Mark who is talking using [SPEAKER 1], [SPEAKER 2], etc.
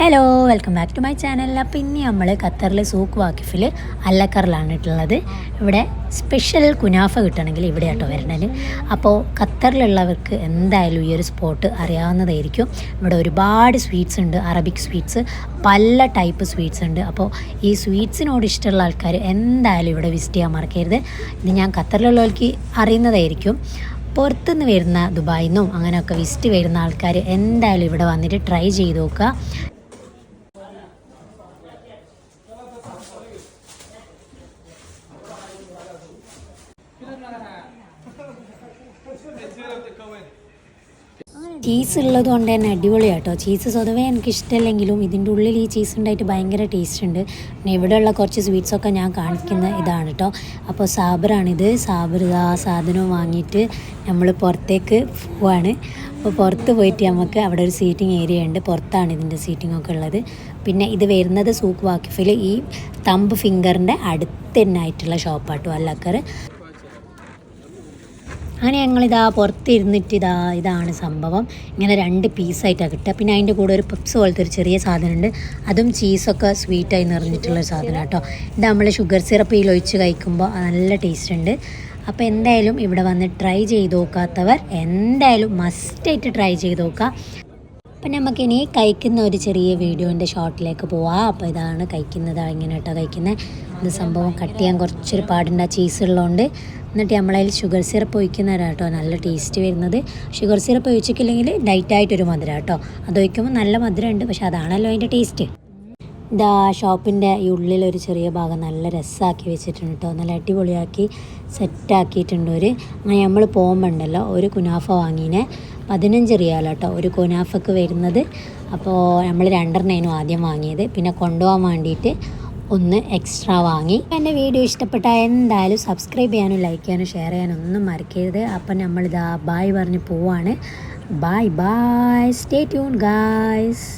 [SPEAKER 1] Hello welcome back to my channel അപ്പം ഇനി നമ്മൾ ഖത്തറിലെ സൂക്ക് വാക്കിഫിൽ അല്ലക്കറിലാണ് ഇട്ടുള്ളത്. ഇവിടെ സ്പെഷ്യൽ കുനാഫ കിട്ടണമെങ്കിൽ ഇവിടെ ആട്ടോ വരണത്. അപ്പോൾ ഖത്തറിലുള്ളവർക്ക് എന്തായാലും ഈ ഒരു സ്പോട്ട് അറിയാവുന്നതായിരിക്കും. ഇവിടെ ഒരുപാട് സ്വീറ്റ്സ് ഉണ്ട് അറബിക് സ്വീറ്റ്സ് പല ടൈപ്പ് സ്വീറ്റ്സ് ഉണ്ട്. അപ്പോൾ ഈ സ്വീറ്റ്സിനോട് ഇഷ്ടമുള്ള ആൾക്കാർ എന്തായാലും ഇവിടെ വിസിറ്റ് ചെയ്യാൻ മറക്കരുത്. ഇത് ഞാൻ ഖത്തറിലുള്ളവർക്ക് അറിയുന്നതായിരിക്കും. പുറത്തുനിന്ന് വരുന്ന ദുബായിൽ നിന്നും അങ്ങനെയൊക്കെ വിസിറ്റ് വരുന്ന ആൾക്കാർ എന്തായാലും ഇവിടെ വന്നിട്ട് ട്രൈ ചെയ്ത് നോക്കുക. ചീസ് ഉള്ളത് കൊണ്ട് തന്നെ അടിപൊളിയാട്ടോ ചീസ് സ്വതവേ എനിക്ക് ഇഷ്ടമല്ലെങ്കിലും ഇതിന്റെ ഉള്ളിൽ ഈ ചീസ് ഉണ്ടായിട്ട് ഭയങ്കര ടേസ്റ്റ് ഉണ്ട്. പിന്നെ ഇവിടെയുള്ള കുറച്ച് സ്വീറ്റ്സൊക്കെ ഞാൻ കാണിക്കുന്ന ഇതാണ് കേട്ടോ അപ്പോൾ സാബറാണിത്. സാബർ ആ സാധനവും വാങ്ങിയിട്ട് നമ്മൾ പുറത്തേക്ക് പോവാണ്. അപ്പോൾ പുറത്ത് പോയിട്ട് നമുക്ക് അവിടെ ഒരു സീറ്റിംഗ് ഏരിയ ഉണ്ട്. പുറത്താണ് ഇതിന്റെ സീറ്റിംഗ് ഒക്കെ ഉള്ളത്. പിന്നെ ഇത് വരുന്നത് സൂക്ക് വാക്കിഫിൽ ഈ തമ്പ് ഫിംഗറിന്റെ അടുത്ത് തന്നെ ആയിട്ടുള്ള ഷോപ്പാട്ടോ അല്ലക്കർ. അങ്ങനെ ഞങ്ങളിതാ പുറത്തിരുന്നിട്ട് ഇതാ ഇതാണ് സംഭവം. ഇങ്ങനെ രണ്ട് പീസായിട്ടാണ് കിട്ടുക. പിന്നെ അതിന്റെ കൂടെ ഒരു പപ്സ് പോലത്തെ ഒരു ചെറിയ സാധനമുണ്ട്. അതും ചീസൊക്കെ സ്വീറ്റായി നിറഞ്ഞിട്ടുള്ള സാധനം കേട്ടോ. ഇത് നമ്മൾ ഷുഗർ സിറപ്പിൽ ഒഴിച്ച് കഴിക്കുമ്പോൾ നല്ല ടേസ്റ്റ് ഉണ്ട്. അപ്പോൾ എന്തായാലും ഇവിടെ വന്ന് ട്രൈ ചെയ്ത് നോക്കാത്തവർ എന്തായാലും മസ്റ്റായിട്ട് ട്രൈ ചെയ്ത് നോക്കുക. അപ്പം നമുക്കിനി കഴിക്കുന്ന ഒരു ചെറിയ വീഡിയോന്റെ ഷോട്ടിലേക്ക് പോവാം. അപ്പോൾ ഇതാണ് കഴിക്കുന്നത്. ഇങ്ങനെ കേട്ടോ കഴിക്കുന്നത്. ഇത് സംഭവം കട്ട് ചെയ്യാൻ കുറച്ചൊരു പാടുണ്ട് ആ ചീസ് ഉള്ളതുകൊണ്ട്. എന്നിട്ട് നമ്മളതിൽ ഷുഗർ സിറപ്പ് ഒഴിക്കുന്നതാണ് കേട്ടോ നല്ല ടേസ്റ്റ് വരുന്നത്. ഷുഗർ സിറപ്പ് ഒഴിച്ചിട്ടില്ലെങ്കിൽ ലൈറ്റായിട്ടൊരു മധുരം കേട്ടോ. അത് ഒഴിക്കുമ്പോൾ നല്ല മധുരമുണ്ട്. പക്ഷെ അതാണല്ലോ അതിന്റെ ടേസ്റ്റ് ഇതാ ഷോപ്പിന്റെ ഈ ഉള്ളിലൊരു ചെറിയ ഭാഗം നല്ല രസമാക്കി വെച്ചിട്ടുണ്ട് കേട്ടോ. നല്ല അടിപൊളിയാക്കി സെറ്റാക്കിയിട്ടുണ്ട് ഒരു. അങ്ങനെ നമ്മൾ പോകുമ്പോൾ ഉണ്ടല്ലോ ഒരു കുനാഫ വാങ്ങീനെ. പതിനഞ്ച് റിയാലാട്ടോ ഒരു കുനാഫക്ക് വരുന്നത്. അപ്പോൾ നമ്മൾ രണ്ടെണ്ണയിനും ആദ്യം വാങ്ങിയത്. പിന്നെ കൊണ്ടുപോകാൻ വേണ്ടിയിട്ട് ഒന്ന് എക്സ്ട്രാ വാങ്ങി. എന്റെ വീഡിയോ ഇഷ്ടപ്പെട്ടാൽ എന്തായാലും സബ്സ്ക്രൈബ് ചെയ്യാനും ലൈക്ക് ചെയ്യാനും ഷെയർ ചെയ്യാനും ഒന്നും മറക്കരുത്. അപ്പം നമ്മളിതാ ബായ് പറഞ്ഞ് പോവാണ്. Bye bye stay tune guys